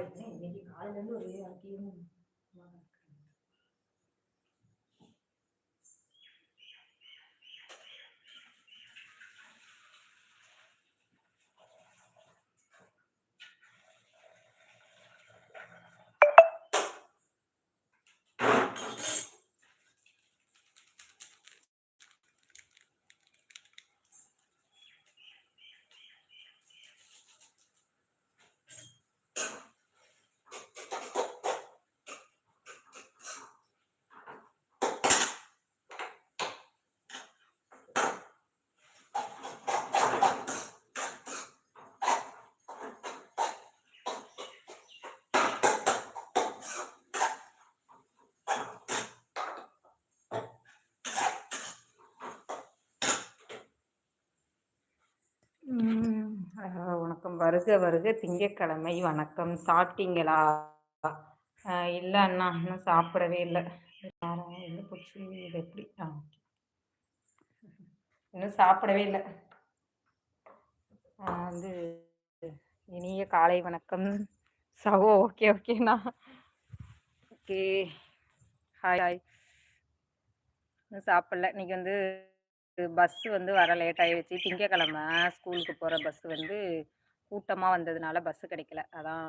இன்னைக்கு இன்னைக்கு காலையிலேருந்து ஒரே அங்கேயும் வணக்கம் வருக வருக திங்கக்கிழமை வணக்கம். சாப்பிட்டீங்களா? இல்லை அண்ணா. இன்னும் சாப்பிடவே இல்லை. என்ன போச்சு இது எப்படி? ஆ இன்னும் சாப்பிடவே இல்லை. வந்து இனிய காலை வணக்கம். சகோ ஓகே ஓகேண்ணா ஓகே. Hi hi. இன்னும் சாப்பிடல. இன்னைக்கு வந்து பஸ்ஸு வந்து வர லேட் ஆகிடுச்சு திங்கக்கிழமை ஸ்கூலுக்கு போகிற பஸ்ஸு வந்து கூட்டமாக வந்ததுனால பஸ்ஸு கிடைக்கல. அதான்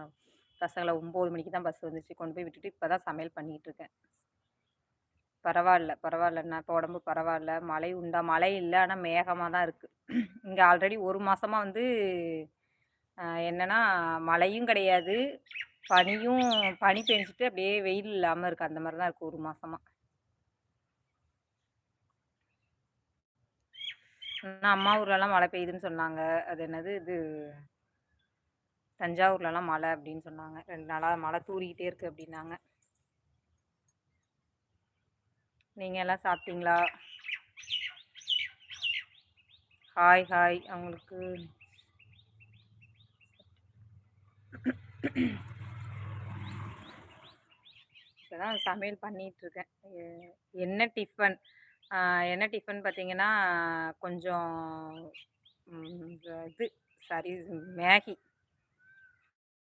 பசங்களை ஒம்பது மணிக்கு தான் பஸ் வந்துச்சு. கொண்டு போய் விட்டுட்டு இப்போ தான் சமையல் பண்ணிகிட்ருக்கேன் பரவாயில்ல பரவாயில்லண்ணா இப்போ உடம்பு பரவாயில்ல. மழை உண்டா? மழை இல்லை. ஆனால் மேகமாக தான் இருக்குது இங்கே ஆல்ரெடி ஒரு மாதமாக வந்து என்னென்னா மழையும் கிடையாது. பனியும் பனி பெஞ்சிட்டு அப்படியே வெயில் இல்லாமல் இருக்குது அந்த மாதிரி தான் இருக்குது ஒரு மாதமாக நான் அம்மா ஊர்லலாம் மழை பெய்யுதுன்னு சொன்னாங்க. அது என்னது? இது தஞ்சாவூர்லலாம் மழை அப்படின்னு சொன்னாங்க. ரெண்டு நாளாக மழை தூரிக்கிட்டே இருக்குது அப்படின்னாங்க. நீங்கள் எல்லாம் சாப்பிட்டீங்களா? Hi hi. அவங்களுக்கு இப்போதான் சமையல் பண்ணிகிட்ருக்கேன் என்ன டிஃபன்? என்ன டிஃபன் பார்த்தீங்கன்னா கொஞ்சம் இது சாரி மேகி.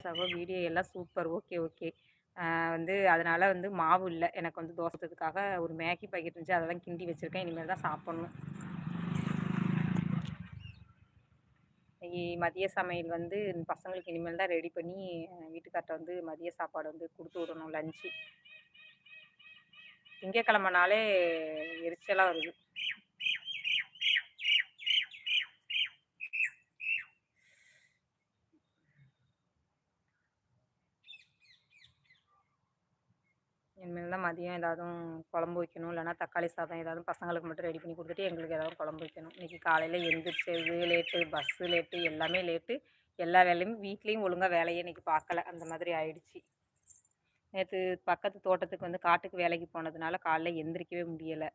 சகோ வீடியோ எல்லாம் சூப்பர் ஓகே ஓகே வந்து அதனால் வந்து மாவு இல்லை. எனக்கு வந்து தோசத்துக்காக ஒரு மேகி பாக்கெட் இருந்துச்சு. அதெல்லாம் கிண்டி வச்சுருக்கேன். இனிமேல் தான் சாப்பிட்ணும். மதிய சமையல் வந்து பசங்களுக்கு இனிமேல் தான் ரெடி பண்ணி வீட்டுக்கார்ட்ட வந்து மதிய சாப்பாடு வந்து கொடுத்து விடணும் லஞ்சு திங்கக்கிழமனாலே எரிச்சலாக வருது. இனிமேல் தான் மதியம் ஏதாவது குழம்பு வைக்கணும். இல்லைனா தக்காளி சாதம் ஏதாவது பசங்களுக்கு மட்டும் ரெடி பண்ணி கொடுத்துட்டு எங்களுக்கு ஏதாவது குழம்பு வைக்கணும். இன்றைக்கி காலையில் எழுந்திரிச்சது லேட்டு பஸ்ஸு லேட்டு எல்லாமே லேட்டு எல்லா வேலையுமே வீட்லேயும் ஒழுங்காக வேலையே இன்றைக்கி பார்க்கல. அந்த மாதிரி ஆயிடுச்சு. நேற்று பக்கத்து தோட்டத்துக்கு வந்து காட்டுக்கு வேலைக்கு போனதுனால காலைல எந்திரிக்கவே முடியலை.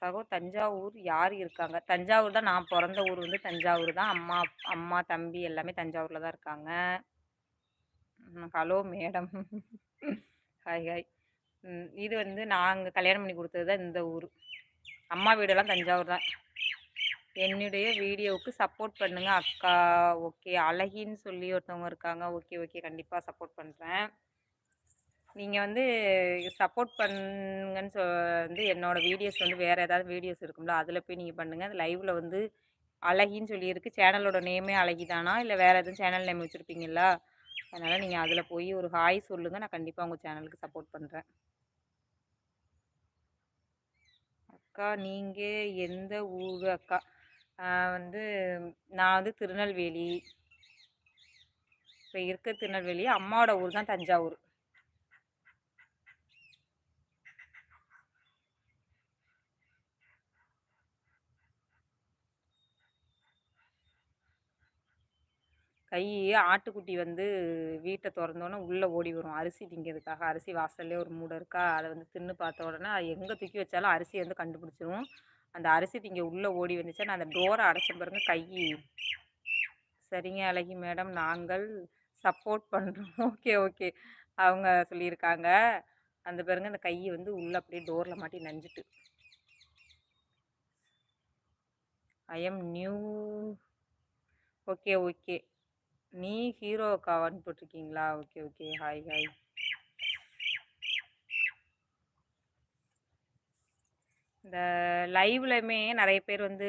சகோ தஞ்சாவூர் யார் இருக்காங்க? தஞ்சாவூர் தான் நான் பிறந்த ஊர் வந்து தஞ்சாவூர் தான். அம்மா அம்மா தம்பி எல்லாமே தஞ்சாவூரில் தான் இருக்காங்க. Hello madam. ஹாய் ஹாய் இது வந்து நாங்கள் கல்யாணம் பண்ணி கொடுத்தது தான் இந்த ஊர். அம்மா வீடெல்லாம் தஞ்சாவூர் தான். என்னுடைய வீடியோவுக்கு சப்போர்ட் பண்ணுங்கள் அக்கா. ஓகே அழகின்னு சொல்லி ஒருத்தவங்க இருக்காங்க. Okay okay. கண்டிப்பாக சப்போர்ட் பண்ணுறேன் நீங்கள் வந்து சப்போர்ட் பண்ணுங்கன்னு சொ வந்து என்னோடய வீடியோஸ் வந்து வேறு ஏதாவது வீடியோஸ் இருக்கும்ல அதில் போய் நீங்கள் பண்ணுங்கள் அது லைவில் வந்து அழகின்னு சொல்லியிருக்கு. சேனலோட நேமே அழகி தானா இல்லை வேறு எதுவும் சேனல் நேம் வச்சுருப்பீங்களா அதனால் நீங்கள் அதில் போய் ஒரு ஹாய் சொல்லுங்கள் நான் கண்டிப்பாக உங்கள் சேனலுக்கு சப்போர்ட் பண்ணுறேன் அக்கா நீங்கள் எந்த ஊர் அக்கா? வந்து நான் வந்து திருநெல்வேலி. இப்போ இருக்க திருநெல்வேலி அம்மாவோட ஊர் தான் தஞ்சாவூர். கை ஆட்டுக்குட்டி வந்து வீட்டை திறந்தோன்னே உள்ளே ஓடி வரும். அரிசி திங்கிறதுக்காக. அரிசி வாசல்லே ஒரு மூடை இருக்கா? அதை வந்து தின்னு பார்த்த உடனே அது எங்கே தூக்கி வச்சாலும் அரிசி வந்து கண்டுபிடிச்சிரும். அந்த அரிசி திங்க உள்ளே ஓடி வந்துச்சா? நான் அந்த டோரை அடைச்ச பாருங்க கை. சரிங்க அழகி மேடம். நாங்கள் சப்போர்ட் பண்ணுறோம் ஓகே ஓகே. அவங்க சொல்லியிருக்காங்க. அந்த பாருங்க அந்த கையை வந்து உள்ளே அப்படியே டோரில் மாட்டி நஞ்சிட்டு. I am new. Okay okay. நீ ஹீரோக்காவான்னு போட்டிருக்கீங்களா? Okay okay. ஹாய் ஹாய் இந்த லைவ்லையுமே நிறைய பேர் வந்து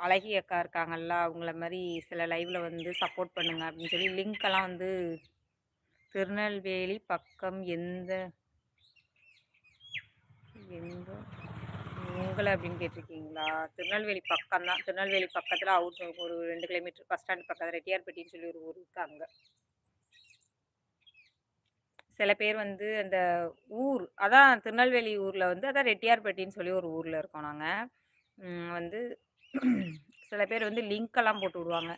அழகி அக்கா இருக்காங்கல்ல அவங்கள மாதிரி சில லைவில் வந்து சப்போர்ட் பண்ணுங்க அப்படின்னு சொல்லி லிங்க்கெல்லாம் வந்து திருநெல்வேலி பக்கம் எந்த எந்த உங்களை அப்படின்னு கேட்டிருக்கீங்களா? திருநெல்வேலி பக்கம் தான் திருநெல்வேலி பக்கத்தில் அவுட் ஒரு ரெண்டு கிலோமீட்டர் பஸ் ஸ்டாண்ட் பக்கத்தில் ரெட்டியார்பட்டின்னு சொல்லி ஒரு ஊர் இருக்குது அங்கே. சில பேர் வந்து அந்த ஊர் அதான் திருநெல்வேலி ஊரில் வந்து அதான் ரெட்டியார்பட்டின்னு சொல்லி ஒரு ஊரில் இருக்கோம் நாங்கள் வந்து சில பேர் வந்து லிங்க்கெல்லாம் போட்டு விடுவாங்க.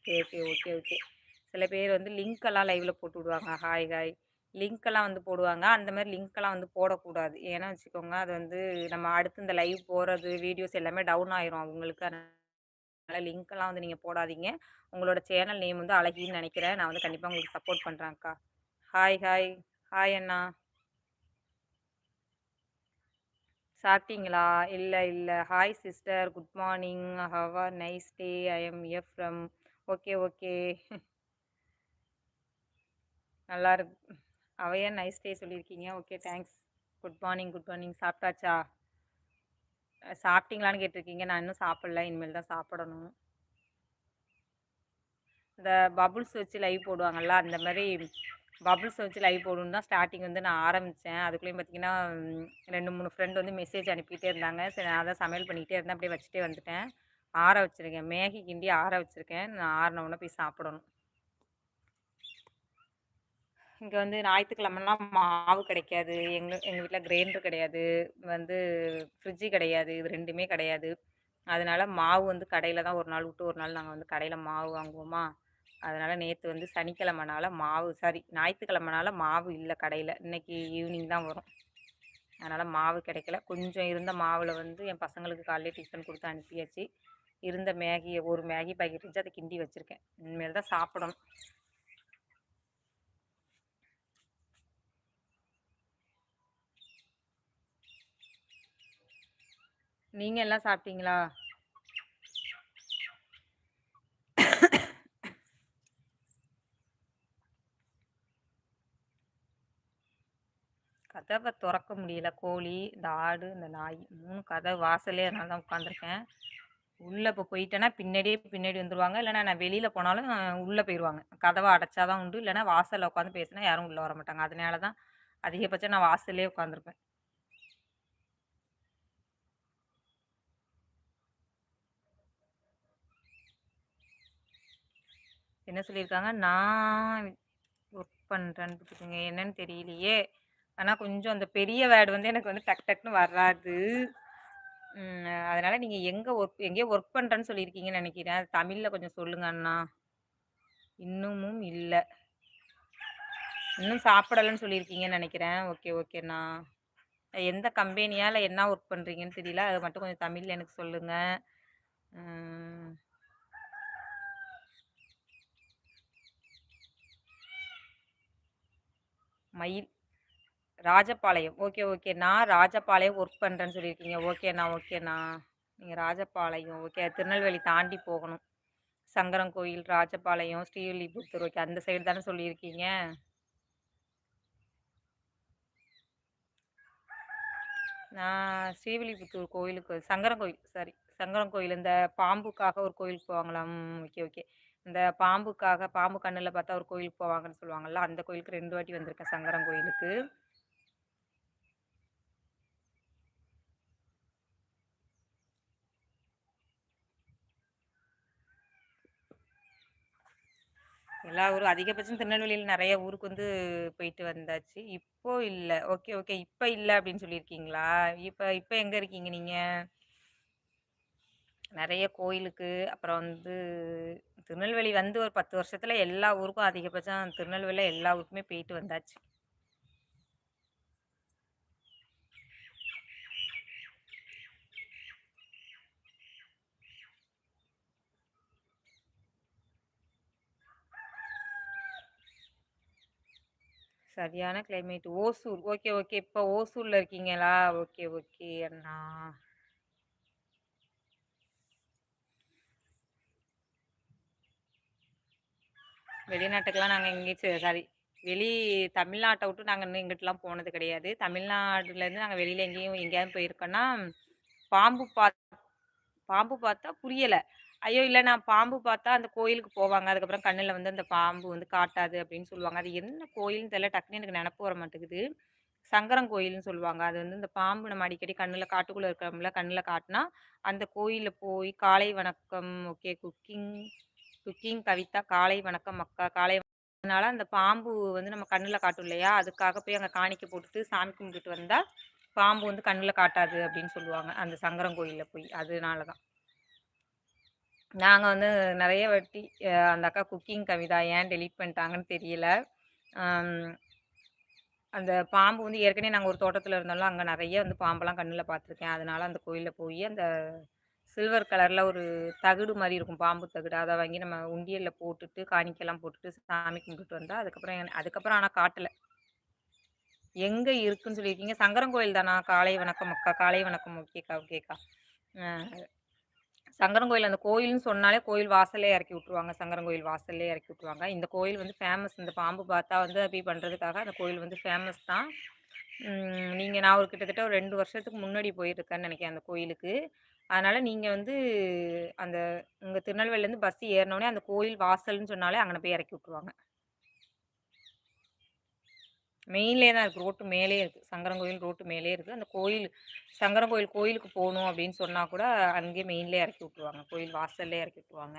ஓகே ஓகே ஓகே ஓகே சில பேர் வந்து லிங்க்கெல்லாம் லைவில் போட்டு விடுவாங்க. ஹாய் ஹாய் லிங்க்கெல்லாம் வந்து போடுவாங்க. அந்த மாதிரி லிங்க்கெல்லாம் வந்து போடக்கூடாது. ஏன்னா வச்சுக்கோங்க அது வந்து நம்ம அடுத்து இந்த லைவ் போகிறது வீடியோஸ் எல்லாமே டவுன் ஆயிரும். அவங்களுக்கு அதனால் லிங்க்கெல்லாம் வந்து நீங்கள் போடாதீங்க. உங்களோட சேனல் நேம் வந்து அழகின்னு நினைக்கிறேன். நான் வந்து கண்டிப்பாக உங்களுக்கு சப்போர்ட் பண்ணுறேன்க்கா ஹாய் ஹாய். ஹாய் அண்ணா. சாப்பிட்டீங்களா? இல்லை இல்லை. Hi sister. Good morning. How are nice day. I am F from. Okay okay. நல்லா இருக்கு. அவையா நைஸ் டே சொல்லியிருக்கீங்க. Okay thanks good morning good morning சாப்பிட்டாச்சா? சாப்பிட்டீங்களான்னு கேட்டிருக்கீங்க. நான் இன்னும் சாப்பிடல. இனிமேல் தான் சாப்பிடணும். இந்த பபுள்ஸ் வச்சு லைவ் போடுவாங்கள்ல அந்த மாதிரி பபுள்ஸ் வச்சு லைவ் போடணும் தான் ஸ்டார்டிங் வந்து நான் ஆரம்பித்தேன் அதுக்குள்ளேயும் பார்த்தீங்கன்னா ரெண்டு மூணு ஃப்ரெண்ட் வந்து மெசேஜ் அனுப்பிட்டே இருந்தாங்க. சரி நான் அதை சமையல் பண்ணிக்கிட்டே இருந்தேன். அப்படியே வச்சுட்டே வந்துட்டேன். ஆற வச்சுருக்கேன். மேகி கிண்டி ஆற வச்சுருக்கேன். நான் ஆறினவுடனே போய் சாப்பிடணும். இங்கே வந்து ஞாயிற்றுக்கிழமெல்லாம் மாவு கிடைக்காது. எங்கள் எங்கள் வீட்டில் கிரைண்டர் கிடையாது. வந்து ஃப்ரிட்ஜு கிடையாது. இது ரெண்டுமே கிடையாது. அதனால் மாவு வந்து கடையில் தான் ஒரு நாள் விட்டு ஒரு நாள் நாங்கள் வந்து கடையில் மாவு வாங்குவோமா? அதனால் நேற்று வந்து சனிக்கிழமனால மாவு சாரி ஞாயிற்றுக்கிழமனால மாவு இல்லை கடையில். இன்றைக்கி ஈவினிங் தான் வரும். அதனால் மாவு கிடைக்கல. கொஞ்சம் இருந்த மாவில் வந்து என் பசங்களுக்கு காலையில் டிஃபன் கொடுத்து அனுப்பியாச்சு. இருந்த மேகியை ஒரு மேகி பாக்கெட் இருந்துச்சு. அதை கிண்டி வச்சுருக்கேன். இனிமேல் தான் சாப்பிடணும். நீங்கள் எல்லாம் சாப்பிட்டீங்களா? கதவை திறக்க முடியல. கோழி இந்த ஆடு இந்த நாய் மூணு கதவை வாசலே அதனால தான் உட்காந்துருக்கேன் உள்ளே இப்போ போயிட்டேன்னா பின்னாடியே பின்னாடி வந்துடுவாங்க இல்லைனா நான் வெளியில் போனாலும் உள்ளே போயிடுவாங்க கதவை அடைச்சா தான் உண்டு. இல்லைனா வாசலில் உட்காந்து பேசினா யாரும் உள்ளே வர மாட்டாங்க அதனால தான் அதிகபட்சம் நான் வாசல்லே உட்காந்துருப்பேன் என்ன சொல்லியிருக்காங்க? நான் ஒர்க் பண்ணுறேன்னு என்னன்னு தெரியலையே. ஆனால் கொஞ்சம் அந்த பெரிய வேர்டு வந்து எனக்கு வந்து டக் டக்குன்னு வராது. அதனால் நீங்கள் எங்கே ஒர்க் எங்கேயோ ஒர்க் பண்ணுறேன்னு சொல்லியிருக்கீங்கன்னு நினைக்கிறேன். அது தமிழில் கொஞ்சம் சொல்லுங்க அண்ணா. இன்னமும் இல்லை. இன்னும் சாப்பிடலன்னு சொல்லியிருக்கீங்கன்னு நினைக்கிறேன். ஓகே ஓகேண்ணா எந்த கம்பெனியால் என்ன ஒர்க் பண்ணுறீங்கன்னு தெரியல. அதை மட்டும் கொஞ்சம் தமிழில் எனக்கு சொல்லுங்கள் மயில் ராஜபாளையம். ஓகே ஓகேண்ணா ராஜபாளையம் ஒர்க் பண்ணுறேன்னு சொல்லியிருக்கீங்க. ஓகேண்ணா ஓகேண்ணா நீங்கள் ராஜபாளையம் ஓகே திருநெல்வேலி தாண்டி போகணும். சங்கரன் கோயில் ராஜபாளையம் ஸ்ரீவில்லிபுத்தூர் ஓகே அந்த சைடு தானே சொல்லியிருக்கீங்க? நான் ஸ்ரீவில்லிபுத்தூர் கோயிலுக்கு சங்கரன் கோயில் சாரி சங்கரன் கோயில் இந்த பாம்புக்காக ஒரு கோயிலுக்கு போவாங்களாம். ஓகே ஓகே இந்த பாம்புக்காக பாம்பு கண்ணில் பார்த்தா ஒரு கோயிலுக்கு போவாங்கன்னு சொல்லுவாங்கள்ல அந்த கோயிலுக்கு ரெண்டு வாட்டி வந்திருக்கேன் சங்கரன் கோயிலுக்கு. எல்லா ஊரும் அதிகபட்சம் திருநெல்வேலியில் நிறைய ஊருக்கு வந்து போயிட்டு வந்தாச்சு. இப்போ இல்லை. Okay okay. இப்போ இல்லை அப்படின்னு சொல்லியிருக்கீங்களா? இப்போ இப்போ எங்கே இருக்கீங்க நீங்கள் நிறைய கோயிலுக்கு அப்புறம் வந்து திருநெல்வேலி வந்து ஒரு பத்து வருஷத்தில் எல்லா ஊருக்கும் அதிகபட்சம் திருநெல்வேலியில் எல்லா ஊருக்குமே போயிட்டு வந்தாச்சு. சரியான கிளைமேட் ஓசூர். Okay okay. இப்போ ஓசூரில் இருக்கீங்களா? ஓகே ஓகே அண்ணா. வெளிநாட்டுக்கெல்லாம் நாங்கள் எங்கேயும் சாரி வெளி தமிழ்நாட்டை விட்டு நாங்கள் இன்னும் இங்கிட்டலாம் போனது கிடையாது. தமிழ்நாடுலேருந்து நாங்கள் வெளியில் எங்கேயும் எங்கேயாவது போயிருக்கோன்னா பாம்பு பா பாம்பு பார்த்தா புரியலை. ஐயோ இல்லை நான் பாம்பு பார்த்தா அந்த கோயிலுக்கு போவாங்க. அதுக்கப்புறம் கண்ணில் வந்து அந்த பாம்பு வந்து காட்டாது அப்படின்னு சொல்லுவாங்க. அது என்ன கோயில்னு தெரியல. டக்குன்னு எனக்கு நினப்பு வர மாட்டேங்குது. சங்கரன் கோயில்னு சொல்லுவாங்க. அது வந்து இந்த பாம்பு நம்ம அடிக்கடி கண்ணில் காட்டுக்குள்ளே இருக்கிறோம்ல கண்ணில் காட்டினா அந்த கோயிலில் போய் காலை வணக்கம் ஓகே குக்கிங் குக்கிங் கவிதா காலை வணக்கம் அக்கா காலை அதனால அந்த பாம்பு வந்து நம்ம கண்ணில் காட்டும் இல்லையா? அதுக்காக போய் அங்கே காணிக்க போட்டுட்டு சாமி கும்பிட்டு வந்தால் பாம்பு வந்து கண்ணில் காட்டாது அப்படின்னு சொல்லுவாங்க அந்த சங்கரன் கோயிலில் போய். அதனால தான். நாங்கள் வந்து நிறைய வாட்டி அந்த அக்கா குக்கிங் கவிதா ஏன் டெலீட் பண்ணிட்டாங்கன்னு தெரியல. அந்த பாம்பு வந்து ஏற்கனவே நாங்கள் ஒரு தோட்டத்தில் இருந்தாலும் அங்கே நிறைய வந்து பாம்பெல்லாம் கண்ணில் பார்த்துருக்கேன். அதனால் அந்த கோயிலில் போய் அந்த சில்வர் கலரில் ஒரு தகுடு மாதிரி இருக்கும். பாம்பு தகுடு. அதை வாங்கி நம்ம உண்டியலில் போட்டுட்டு காணிக்கெல்லாம் போட்டுட்டு சாமி கும்பிட்டு வந்தால் அதுக்கப்புறம் அதுக்கப்புறம் ஆனால் காட்டலை. எங்கே இருக்குன்னு சொல்லியிருக்கீங்க? சங்கரன் கோயில் தானா? காலை வணக்கம் அக்கா. காலை வணக்கம். ஓகேக்கா ஓகேக்கா சங்கரன் கோயில் அந்த கோயில்னு சொன்னாலே கோயில் வாசல்லே இறக்கி விட்ருவாங்க சங்கரன் கோயில் வாசல்லே இறக்கி விட்ருவாங்க இந்த கோயில் வந்து ஃபேமஸ் இந்த பாம்பு பார்த்தா வந்து அப்படி பண்ணுறதுக்காக அந்த கோயில் வந்து ஃபேமஸ் தான். நீங்கள் நான் ஒரு கிட்டத்தட்ட ஒரு ரெண்டு வருஷத்துக்கு முன்னாடி போயிருக்கேன்னு நினைக்கிறேன் அந்த கோயிலுக்கு. அதனால் நீங்கள் வந்து அந்த உங்கள் திருநெல்வேலிலேருந்து பஸ் ஏறினோடனே அந்த கோயில் வாசல்னு சொன்னாலே அங்கே போய் இறக்கி விட்ருவாங்க மெயின்லேயே தான் இருக்குது ரோட்டு மேலே இருக்குது சங்கரன் கோயில் ரோட்டு மேலே இருக்குது அந்த கோயில் சங்கரன் கோயில் கோயிலுக்கு போகணும் அப்படின்னு சொன்னால் கூட அங்கேயே மெயின்லேயே இறக்கி விட்ருவாங்க கோயில் வாசல்லே இறக்கி விட்ருவாங்க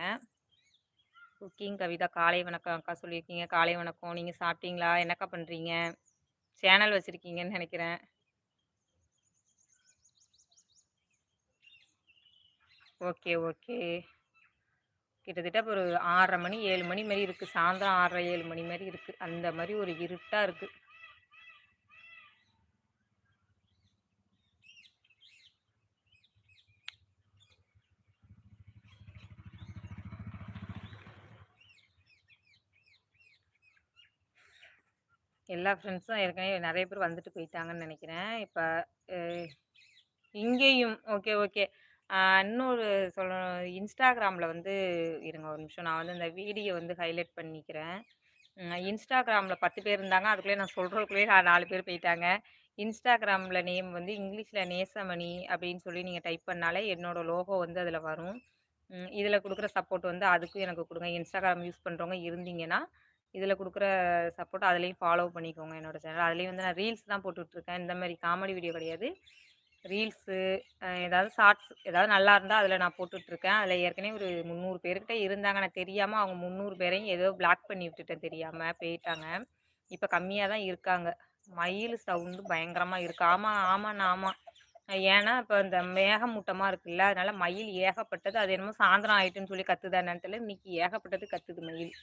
குக்கிங் கவிதா காலை வணக்கம் அக்கா சொல்லியிருக்கீங்க. காலை வணக்கம். நீங்கள் சாப்பிட்டீங்களா? என்னக்கா பண்ணுறீங்க சேனல் வச்சுருக்கீங்கன்னு நினைக்கிறேன். Okay okay. கிட்டத்தட்ட ஒரு ஆறரை மணி ஏழு மணி மாதிரி இருக்குது சாயந்தரம் ஆறரை ஏழு மணி மாதிரி இருக்குது அந்த மாதிரி ஒரு இருட்டாக இருக்குது எல்லா ஃப்ரெண்ட்ஸும் ஏற்கனவே நிறைய பேர் வந்துட்டு போயிட்டாங்கன்னு நினைக்கிறேன். இப்போ இங்கேயும் ஓகே ஓகே. இன்னொரு சொல்லணும் இன்ஸ்டாகிராமில் வந்து இருங்க ஒரு நிமிஷம். நான் வந்து இந்த வீடியோ வந்து ஹைலைட் பண்ணிக்கிறேன். இன்ஸ்டாகிராமில் பத்து பேர் இருந்தாங்க. அதுக்குள்ளே நான் சொல்கிறதுக்குள்ளேயே நாலு பேர் போயிட்டாங்க. இன்ஸ்டாகிராமில் நேம் வந்து இங்கிலீஷில் நேசமணி அப்படின்னு சொல்லி நீங்கள் டைப் பண்ணாலே என்னோடய லோகோ வந்து அதில் வரும். இதில் கொடுக்குற சப்போர்ட் வந்து அதுக்கும் எனக்கு கொடுங்க. இன்ஸ்டாகிராம் யூஸ் பண்ணுறவங்க இருந்தீங்கன்னா இதில் கொடுக்குற சப்போர்ட் அதுலேயும் ஃபாலோ பண்ணிக்கோங்க என்னோடய சேனல் அதுலேயும் வந்து நான் ரீல்ஸ் தான் போட்டுட்ருக்கேன் இந்த மாதிரி காமெடி வீடியோ கிடையாது. ரீல்ஸு ஏதாவது ஷார்ட்ஸ் ஏதாவது நல்லா இருந்தால் அதில் நான் போட்டுட்ருக்கேன். அதில் ஏற்கனவே ஒரு முந்நூறு பேர்கிட்ட இருந்தாங்க. நான் தெரியாமல் அவங்க முந்நூறு பேரையும் ஏதோ பிளாக் பண்ணி விட்டுட்டேன் தெரியாமல் போயிட்டாங்க. இப்போ கம்மியாக தான் இருக்காங்க. மயில் சவுண்டு பயங்கரமாக இருக்குது ஆமாம் ஆமாண்ணா ஆமாம் ஏன்னா இப்போ இந்த மேகமூட்டமாக இருக்குல்ல அதனால மயில் ஏகப்பட்டது. அது என்னமோ சாயந்தரம் ஆயிட்டுன்னு சொல்லி கத்துதா தெரியல. இன்னைக்கு ஏகப்பட்டது கத்துது மயில்.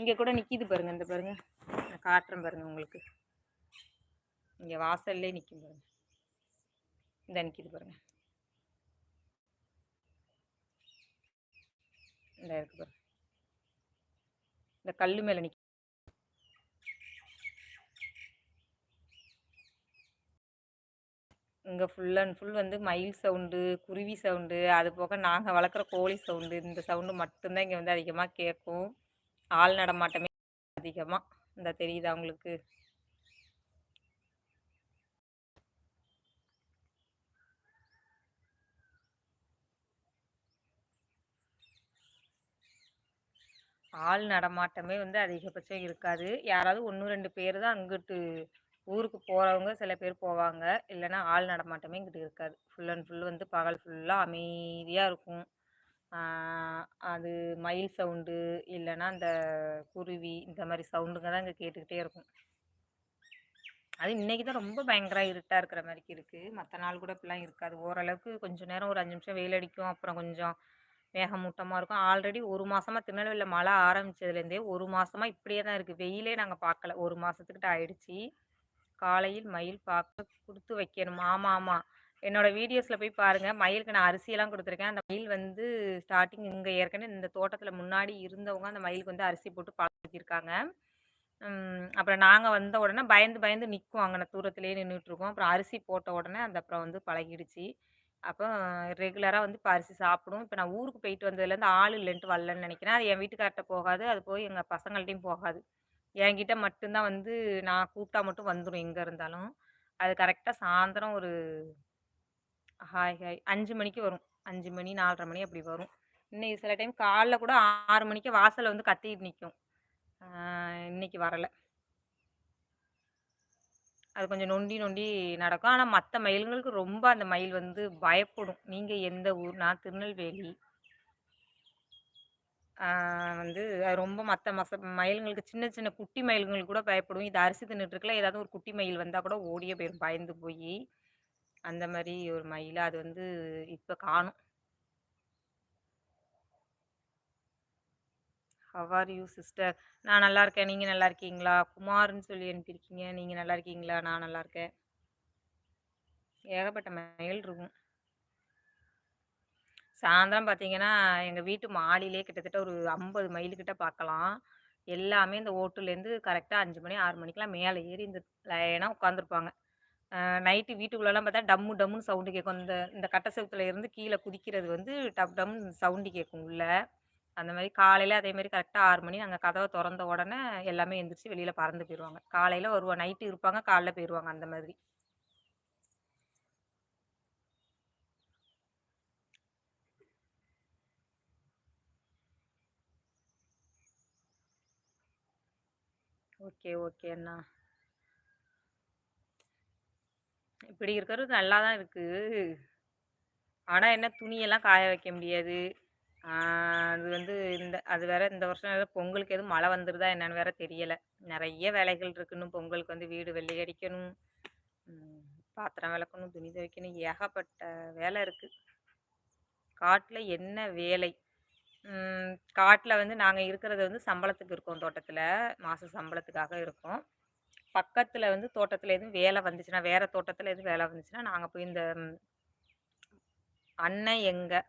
இங்கே கூட நிற்கிது பாருங்கள் இந்த பாருங்கள் நான் காட்டுறேன் பாருங்கள் உங்களுக்கு. இங்கே வாசல்லே நிற்கும் பாருங்கள் இந்த நிற்கிது பாருங்கள் இந்த இருக்கு பாருங்க. இந்த கல் மேலே நிற்க இங்கே ஃபுல் அண்ட் ஃபுல் வந்து மயில் சவுண்டு குருவி சவுண்டு அது போக நாங்கள் வளர்க்குற கோழி சவுண்டு இந்த சவுண்டு மட்டும்தான் இங்கே வந்து அதிகமாக கேட்கும். ஆள் நடமாட்டமே அதிகமாக இந்த தெரியுதா உங்களுக்கு? ஆள் நடமாட்டமே வந்து அதிகபட்சம் இருக்காது. யாராவது ஒன்று ரெண்டு பேர் தான் அங்கிட்டு ஊருக்கு போகிறவங்க சில பேர் போவாங்க. இல்லைன்னா ஆள் நடமாட்டமே இங்கிட்டு இருக்காது. ஃபுல் அண்ட் ஃபுல் வந்து பகல் ஃபுல்லாக அமைதியாக இருக்கும். அது மயில் சவுண்டு இல்லைன்னா அந்த குருவி இந்த மாதிரி சவுண்டுங்க தான் இங்கே கேட்டுக்கிட்டே இருக்கும். அது இன்றைக்கி தான் ரொம்ப பயங்கர இருட்டாக இருக்கிற மாதிரிக்கு இருக்குது மற்ற நாள் கூட இப்படிலாம் இருக்காது. ஓரளவுக்கு கொஞ்சம் நேரம் ஒரு அஞ்சு நிமிஷம் வெயில் அடிக்கும். அப்புறம் கொஞ்சம் மேகமூட்டமாக இருக்கும். ஆல்ரெடி ஒரு மாதமாக திருநெல்வேலியில் மழை ஆரம்பித்ததுலேருந்தே ஒரு மாதமாக இப்படியே தான் இருக்குது வெயிலே நாங்கள் பார்க்கல. ஒரு மாதத்துக்கிட்ட ஆயிடுச்சு. காலையில் மயில் பார்க்க கொடுத்து வைக்கணும். ஆமாம் ஆமாம் என்னோடய வீடியோஸில் போய் பாருங்கள் மயிலுக்கு நான் அரிசியெல்லாம் கொடுத்துருக்கேன். அந்த மயில் வந்து ஸ்டார்டிங் இங்கே ஏற்கனவே இந்த தோட்டத்தில் முன்னாடி இருந்தவங்க அந்த மயிலுக்கு வந்து அரிசி போட்டு பழக்கியிருக்காங்க. அப்புறம் நாங்கள் வந்த உடனே பயந்து பயந்து நிற்கும் அங்கே தூரத்துலேயே நின்றுட்டுருக்கோம் அப்புறம் அரிசி போட்ட உடனே அந்த அப்புறம் வந்து பழகிடுச்சு. அப்போ ரெகுலராக வந்து பரிசு சாப்பிடும். இப்போ நான் ஊருக்கு போயிட்டு வந்ததுலேருந்து ஆள் இல்லைன்ட்டு வரலன்னு நினைக்கிறேன். அது என் வீட்டுக்கார்ட்ட போகாது. அது போய் எங்கள் பசங்கள்ட்டையும் போகாது. என்கிட்ட மட்டும்தான் வந்து நான் கூப்பிட்டா மட்டும் வந்துடும் எங்கே இருந்தாலும். அது கரெக்டாக சாயந்தரம் ஒரு ஹாய் ஹாய் அஞ்சு மணிக்கு வரும். அஞ்சு மணி நாலரை மணி அப்படி வரும். இன்னைக்கு சில டைம் காலைல கூட ஆறு மணிக்கு வாசலில் வந்து கத்திட்டு நிற்கும் இன்னைக்கு வரலை. அது கொஞ்சம் நொண்டி நொண்டி நடக்கும். ஆனால் மற்ற மயில்களுக்கு ரொம்ப அந்த மயில் வந்து பயப்படும். நீங்கள் எந்த ஊர்? நான் திருநெல்வேலி. வந்து அது ரொம்ப மற்ற மச மயில்களுக்கு சின்ன சின்ன குட்டி மயில்களுக்கு கூட பயப்படும். இது அரிசி தின்னுட்டுருக்குல ஏதாவது ஒரு குட்டி மயில் வந்தால் கூட ஓடியே போயிடும் பயந்து போய். அந்த மாதிரி ஒரு மயில் அது வந்து இப்போ காணும். ஹவ் ஆர் யூ சிஸ்டர் நான் நல்லா இருக்கேன். நீங்கள் நல்லா இருக்கீங்களா? குமார்னு சொல்லி அனுப்பியிருக்கீங்க. நீங்கள் நல்லா இருக்கீங்களா? நான் நல்லா இருக்கேன். ஏகப்பட்ட மயில் இருக்கும். சாயந்தரம் பார்த்தீங்கன்னா எங்கள் வீட்டு மாடியிலே கிட்டத்தட்ட ஒரு ஐம்பது மைலுக்கிட்ட பார்க்கலாம். எல்லாமே இந்த ஓட்டுலேருந்து கரெக்டாக அஞ்சு மணி ஆறு மணிக்கெலாம் மேலே ஏறி இந்த லைனாக உட்காந்துருப்பாங்க நைட்டு வீட்டுக்குள்ளெல்லாம் பார்த்தா டம்மு டம்முன்னு சவுண்டு கேட்கும். இந்த இந்த கட்ட செவத்துல இருந்து கீழே குதிக்கிறது வந்து டப் டம்னு சவுண்டு கேட்கும் உள்ளே. அந்த மாதிரி காலையில் அதே மாதிரி கரெக்டாக ஆறு மணி நாங்கள் கதவை திறந்த உடனே எல்லாமே எந்திரிச்சு வெளியில் பறந்து போயிடுவாங்க காலையில் ஒரு நைட்டு இருப்பாங்க காலைல போயிடுவாங்க அந்த மாதிரி. ஓகே ஓகே அண்ணா. இப்படி இருக்கிறது நல்லா தான் இருக்குது ஆனால் என்ன துணியெல்லாம் காய வைக்க முடியாது? அது வந்து இந்த அது வேற இந்த வருஷம் வேற பொங்கலுக்கு எதுவும் மழை வந்துருதா என்னன்னு வேற தெரியல. நிறைய வேலைகள் இருக்கு இன்னும் பொங்கலுக்கு வந்து வீடு வெள்ளை அடிக்கணும். பாத்திரம் விளக்கணும் துணி துவைக்கணும். ஏகப்பட்ட வேலை இருக்கு. காட்டில் என்ன வேலை? காட்டில் வந்து நாங்கள் இருக்கிறது வந்து சம்பளத்துக்கு இருக்கோம் தோட்டத்தில். மாத சம்பளத்துக்காக இருக்கோம். பக்கத்தில் வந்து தோட்டத்தில் எதுவும் வேலை வந்துச்சுன்னா வேறு தோட்டத்தில் எதுவும் வேலை வந்துச்சுன்னா நாங்கள் போய் இந்த அண்ணன் எங்கள்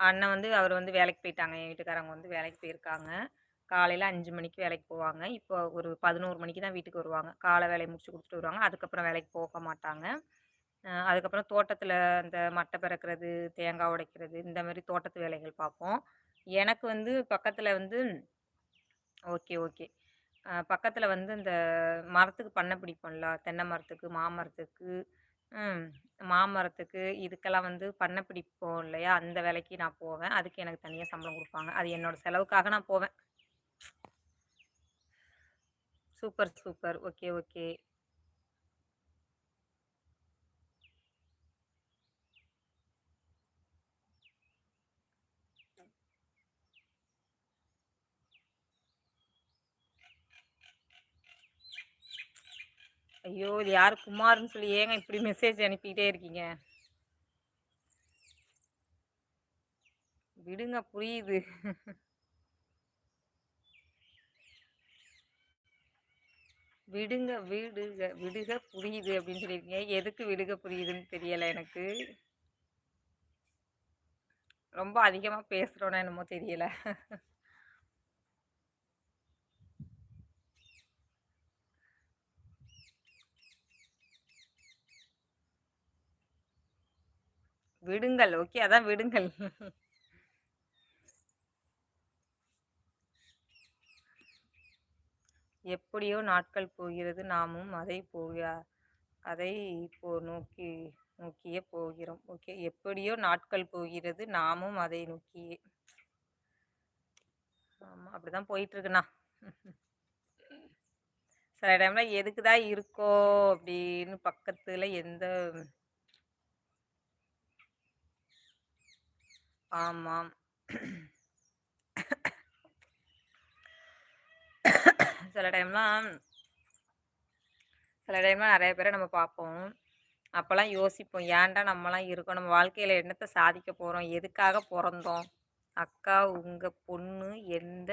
அண்ணன் வந்து அவர் வந்து வேலைக்கு போயிட்டாங்க. என் வீட்டுக்காரங்க வந்து வேலைக்கு போயிருக்காங்க. காலையில் அஞ்சு மணிக்கு வேலைக்கு போவாங்க. இப்போ ஒரு பதினோரு மணிக்கு தான் வீட்டுக்கு வருவாங்க. காலை வேலையை முடிச்சு கொடுத்துட்டு வருவாங்க. அதுக்கப்புறம் வேலைக்கு போக மாட்டாங்க. அதுக்கப்புறம் தோட்டத்தில் இந்த மட்டை பிறக்கிறது தேங்காய் உடைக்கிறது இந்த மாதிரி தோட்டத்து வேலைகள் பார்ப்போம். எனக்கு வந்து பக்கத்தில் வந்து ஓகே ஓகே. பக்கத்தில் வந்து இந்த மரத்துக்கு பண்ணை பிடிப்போம்ல தென்னை மரத்துக்கு மாமரத்துக்கு மாமரத்துக்கு இதுக்கெல்லாம் வந்து பண்ணை பிடிப்போம் இல்லையா? அந்த வேலைக்கு நான் போவேன். அதுக்கு எனக்கு தனியாக சம்பளம் கொடுப்பாங்க. அது என்னோட செலவுக்காக நான் போவேன். Super super. Okay okay. ஐயோ இது யார் குமார்னு சொல்லி ஏங்க இப்படி மெசேஜ் அனுப்பிக்கிட்டே இருக்கீங்க? விடுங்க புரியுது. விடுங்க விடுக விடுக புரியுது அப்படின்னு சொல்லியிருக்கீங்க. எதுக்கு விடுக புரியுதுன்னு தெரியலை எனக்கு. ரொம்ப அதிகமாக பேசுகிறோன்னா என்னமோ தெரியலை. விடுங்கள். ஓகே அதான் விடுங்கள். எப்படியோ நாட்கள் போகிறது நாமும் அதை போக அதை இப்போ நோக்கி நோக்கியே போகிறோம். ஓகே எப்படியோ நாட்கள் போகிறது நாமும் அதை நோக்கியே. ஆமாம் அப்படிதான் போயிட்டுருக்குண்ணா. சில டைமில் எதுக்கு தான் இருக்கோ அப்படின்னு பக்கத்தில் எந்த ஆமாம் சில டைம்லாம் சில டைம்லாம் நிறைய பேரை நம்ம பார்ப்போம். அப்போல்லாம் யோசிப்போம் ஏன்டா நம்மலாம் இருக்கோம்? நம்ம வாழ்க்கையில் என்னத்தை சாதிக்க போகிறோம் எதுக்காக பிறந்தோம்? அக்கா உங்கள் பொண்ணு எந்த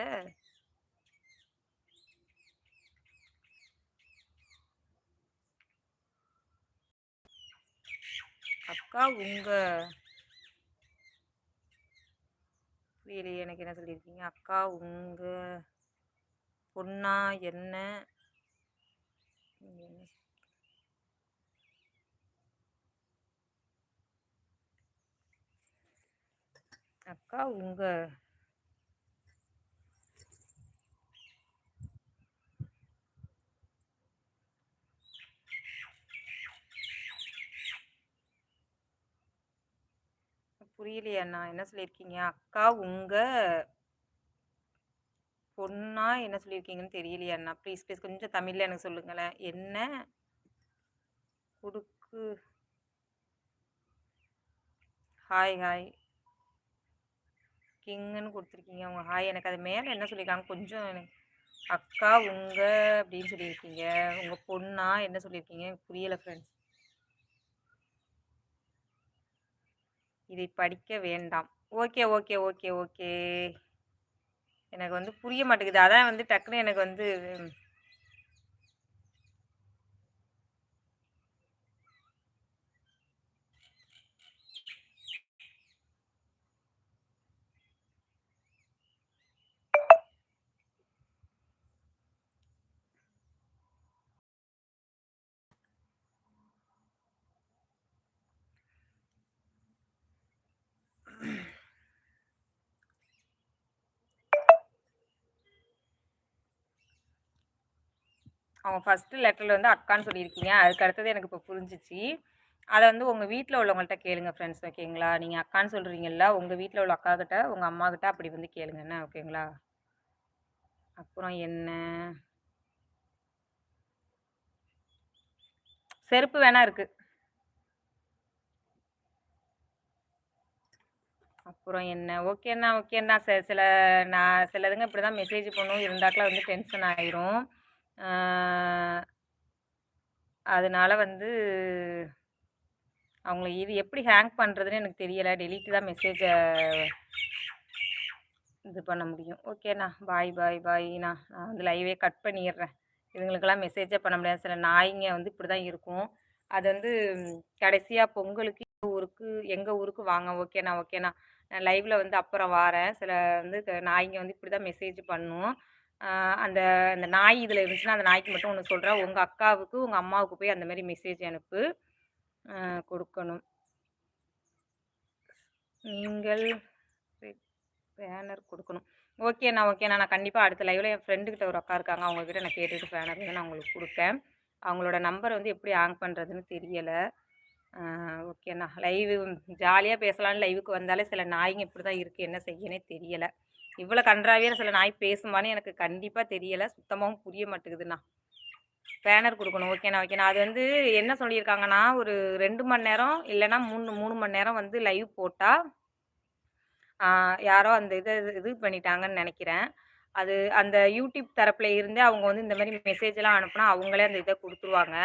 அக்கா உங்கள் எனக்கு என்ன சொல்லியிருக்கீங்க அக்கா உங்கள் பொண்ணா என்ன? அக்கா உங்கள் புரியலையாண்ணா என்ன சொல்லியிருக்கீங்க? அக்கா உங்கள் பொண்ணா என்ன சொல்லியிருக்கீங்கன்னு தெரியலையா அண்ணா. ப்ளீஸ் ப்ளீஸ் கொஞ்சம் தமிழில் எனக்கு சொல்லுங்களேன். என்ன குடுக்கு ஹாய் ஹாய். கிங்குன்னு கொடுத்துருக்கீங்க. உங்கள் ஹாய் எனக்கு அது மேலே என்ன சொல்லியிருக்காங்க? கொஞ்சம் எனக்கு அக்கா உங்கள் அப்படின்னு சொல்லியிருக்கீங்க. உங்கள் பொண்ணா என்ன சொல்லியிருக்கீங்க? புரியலை ஃப்ரெண்ட்ஸ் இதை படிக்க வேண்டாம். Okay okay okay okay. எனக்கு வந்து புரிய மாட்டேங்குது. அதான் வந்து டக்குன்னு எனக்கு வந்து அவங்க ஃபஸ்ட்டு லெட்டரில் வந்து அக்கான்னு சொல்லியிருக்கீங்க. அதுக்கு அடுத்தது எனக்கு இப்போ புரிஞ்சிச்சு. அதை வந்து உங்கள் வீட்டில் உள்ளவங்கள்ட்ட கேளுங்க ஃப்ரெண்ட்ஸ் ஓகேங்களா நீங்கள் அக்கான்னு சொல்கிறீங்களா உங்கள் வீட்டில் உள்ள அக்கா கிட்ட உங்கள் அம்மா கிட்ட அப்படி வந்து கேளுங்க என்ன? ஓகேங்களா அப்புறம் என்ன? செருப்பு வேணா இருக்கு. அப்புறம் என்ன? ஓகேண்ணா ஓகேண்ணா சில சில நான் சிலதுங்க இப்படி தான் மெசேஜ் பண்ணும் இருந்தாக்கில் வந்து டென்ஷன் ஆயிரும். அதனால வந்து அவங்கள இது எப்படி ஹேங் பண்ணுறதுன்னு எனக்கு தெரியலை. டெலிட் தான் மெசேஜை இது பண்ண முடியும். ஓகேண்ணா பாய் பாய் பாய்ண்ணா நான் வந்து லைவே கட் பண்ணிடுறேன். இதுங்களுக்கெல்லாம் மெசேஜே பண்ண முடியாது. சில நாய்ங்க வந்து இப்படி தான் இருக்கும். அது வந்து கடைசியாக பொங்கலுக்கு ஊருக்கு எங்கள் ஊருக்கு வாங்க. ஓகேண்ணா ஓகேண்ணா நான் லைவில் வந்து அப்புறம் வாரேன். சில வந்து நாய்ங்க வந்து இப்படி தான் மெசேஜ் பண்ணும். அந்த அந்த நாய் இதில் இருந்துச்சுன்னா அந்த நாய்க்கு மட்டும் ஒன்று சொல்கிறேன் உங்கள் அக்காவுக்கு உங்கள் அம்மாவுக்கு போய் அந்த மாதிரி மெசேஜ் அனுப்பு. கொடுக்கணும். நீங்கள் பேனர் கொடுக்கணும். ஓகேண்ணா ஓகேண்ணா நான் கண்டிப்பாக அடுத்த லைவில் என் ஃப்ரெண்டுக்கிட்ட ஒரு அக்கா இருக்காங்க. அவங்கக்கிட்ட நான் கேட்டுட்டு பேனர் வந்து நான் உங்களுக்கு கொடுப்பேன். அவங்களோட நம்பர் வந்து எப்படி ஆங் பண்ணுறதுன்னு தெரியலை. ஓகேண்ணா லைவு ஜாலியாக பேசலான்னு லைவுக்கு வந்தாலே சில நாய்ங்க இப்படி தான் இருக்குது என்ன செய்யனே தெரியலை. இவ்வளோ கன்றாவியாக சில நாய் பேசுமான்னு எனக்கு கண்டிப்பாக தெரியலை. சுத்தமாகவும் புரிய மாட்டேங்குதுண்ணா. பேனர் கொடுக்கணும். ஓகேண்ணா ஓகேண்ணா அது வந்து என்ன சொல்லியிருக்காங்கன்னா ஒரு ரெண்டு மணி நேரம் இல்லைன்னா மூணு மூணு மணி நேரம் வந்து லைவ் போட்டால் யாரோ அந்த இதை இது பண்ணிட்டாங்கன்னு நினைக்கிறேன். அது அந்த யூடியூப் தரப்பில் இருந்தே அவங்க வந்து இந்த மாதிரி மெசேஜ்லாம் அனுப்புனா அவங்களே அந்த இதை கொடுத்துருவாங்க.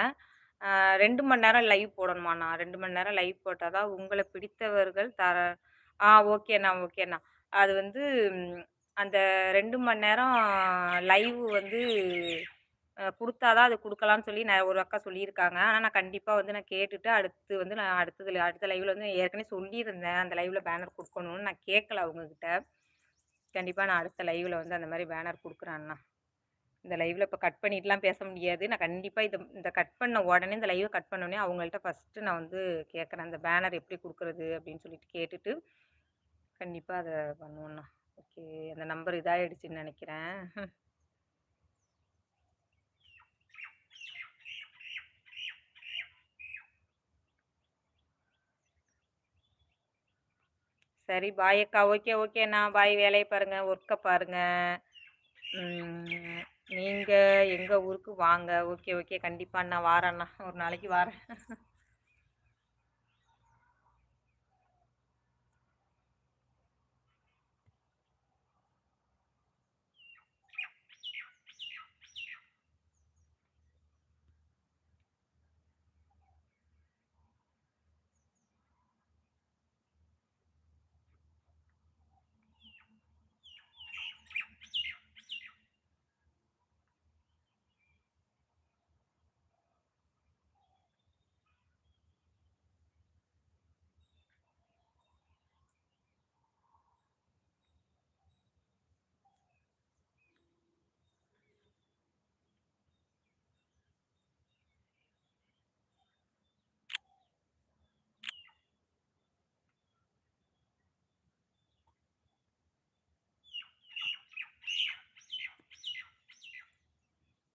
ரெண்டு மணி நேரம் லைவ் போடணுமாண்ணா? ரெண்டு மணி நேரம் லைவ் போட்டால் தான் உங்களை பிடித்தவர்கள் தர ஆ ஓகேண்ணா ஓகேண்ணா அது வந்து அந்த ரெண்டு மணி நேரம் லைவ் வந்து கொடுத்தாதான் அது கொடுக்கலான்னு சொல்லி நான் ஒரு அக்கா சொல்லியிருக்காங்க. ஆனால் நான் கண்டிப்பாக வந்து நான் கேட்டுட்டு அடுத்து வந்து நான் அடுத்தது அடுத்த லைவில் வந்து ஏற்கனவே சொல்லியிருந்தேன். அந்த லைவில் பேனர் கொடுக்கணும்னு நான் கேட்கல அவங்கக்கிட்ட கண்டிப்பாக நான் அடுத்த லைவில் வந்து அந்த மாதிரி பேனர் கொடுக்குறேண்ணா இந்த லைவில் இப்போ கட் பண்ணிட்டுலாம் பேச முடியாது. நான் கண்டிப்பாக இதை இந்த கட் பண்ண உடனே இந்த லைவை கட் பண்ணோடனே அவங்கள்ட்ட ஃபஸ்ட்டு நான் வந்து கேட்குறேன் அந்த பேனர் எப்படி கொடுக்குறது அப்படின்னு சொல்லிட்டு கேட்டுட்டு கண்டிப்பாக அதை பண்ணுவோண்ணா. ஓகே. அந்த நம்பர் இதாகிடுச்சின்னு நினைக்கிறேன். சரி பாய் அக்கா. ஓகே ஓகேண்ணா. பாய் வேலையை பாருங்கள் ஒர்க்கை பாருங்கள் நீங்கள் எங்கள் ஊருக்கு வாங்க. Okay okay. கண்டிப்பாக நான் வாரேண்ணா. ஒரு நாளைக்கு வாரேன்.